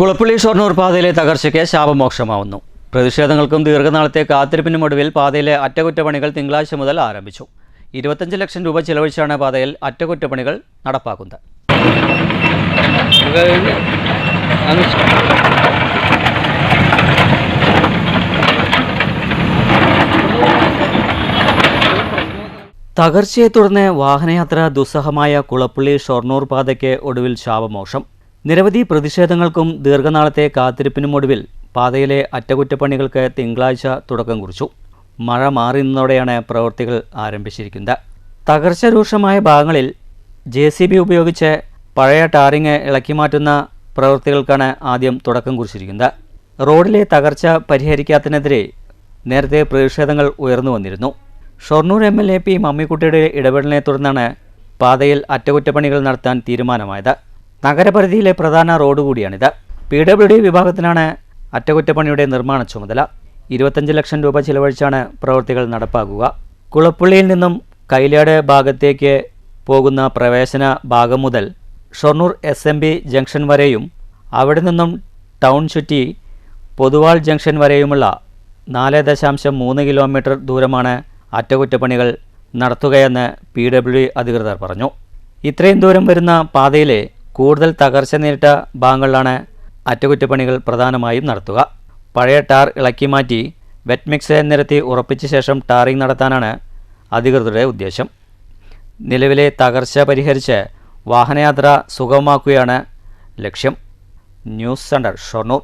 കുളപ്പള്ളി ഷൊർണൂർ പാതയിലെ തകർച്ചയ്ക്ക് ശാപമോക്ഷമാവുന്നു. പ്രതിഷേധങ്ങൾക്കും ദീർഘനാളത്തെ കാത്തിരിപ്പിനും ഒടുവിൽ പാതയിലെ അറ്റകുറ്റപ്പണികൾ തിങ്കളാഴ്ച മുതൽ ആരംഭിച്ചു. ഇരുപത്തഞ്ച് ലക്ഷം രൂപ ചിലവഴിച്ചാണ് പാതയിൽ അറ്റകുറ്റപ്പണികൾ നടപ്പാക്കുന്നത്. തകർച്ചയെ തുടർന്ന് വാഹനയാത്ര ദുസ്സഹമായ കുളപ്പള്ളി ഷൊർണൂർ പാതയ്ക്ക് ഒടുവിൽ ശാപമോക്ഷം. നിരവധി പ്രതിഷേധങ്ങൾക്കും ദീർഘനാളത്തെ കാത്തിരിപ്പിനും ഒടുവിൽ പാതയിലെ അറ്റകുറ്റപ്പണികൾക്ക് തിങ്കളാഴ്ച തുടക്കം കുറിച്ചു. മഴ മാറി പ്രവൃത്തികൾ ആരംഭിച്ചിരിക്കുന്നത്. തകർച്ച രൂക്ഷമായ ഭാഗങ്ങളിൽ ജെ സി ബി ഉപയോഗിച്ച് പഴയ ടാറിങ് ഇളക്കി മാറ്റുന്ന പ്രവൃത്തികൾക്കാണ് ആദ്യം തുടക്കം കുറിച്ചിരിക്കുന്നത്. റോഡിലെ തകർച്ച പരിഹരിക്കാത്തതിനെതിരെ നേരത്തെ പ്രതിഷേധങ്ങൾ ഉയർന്നു വന്നിരുന്നു. Shoranur M L A P മമ്മിക്കുട്ടിയുടെ ഇടപെടലിനെ തുടർന്നാണ് പാതയിൽ അറ്റകുറ്റപ്പണികൾ നടത്താൻ തീരുമാനമായത്. നഗരപരിധിയിലെ പ്രധാന റോഡ് കൂടിയാണിത്. പി ഡബ്ല്യു ഡി വിഭാഗത്തിനാണ് അറ്റകുറ്റപ്പണിയുടെ നിർമ്മാണ ചുമതല. ഇരുപത്തഞ്ച് ലക്ഷം രൂപ ചിലവഴിച്ചാണ് പ്രവൃത്തികൾ നടപ്പാക്കുക. കുളപ്പുള്ളിയിൽ നിന്നും കൈലാട് ഭാഗത്തേക്ക് പോകുന്ന പ്രവേശന ഭാഗം മുതൽ Shoranur S M B junction വരെയും അവിടെ നിന്നും ടൗൺ ചുറ്റി പൊതുവാൾ ജംഗ്ഷൻ വരെയുമുള്ള നാല് ദശാംശം മൂന്ന് കിലോമീറ്റർ ദൂരമാണ് അറ്റകുറ്റപ്പണികൾ നടത്തുകയെന്ന് പി ഡബ്ല്യു ഡി അധികൃതർ പറഞ്ഞു. ഇത്രയും ദൂരം വരുന്ന പാതയിലെ കൂടുതൽ തകർച്ച നേരിട്ട ഭാഗങ്ങളിലാണ് അറ്റകുറ്റപ്പണികൾ പ്രധാനമായും നടത്തുക. പഴയ ടാർ ഇളക്കി മാറ്റി വെറ്റ് മിക്സ് നിരത്തി ഉറപ്പിച്ച ശേഷം ടാറിംഗ് നടത്താനാണ് അധികൃതരുടെ ഉദ്ദേശം. നിലവിലെ തകർച്ച പരിഹരിച്ച് വാഹനയാത്ര സുഗമമാക്കുകയാണ് ലക്ഷ്യം. News centre Shoranur.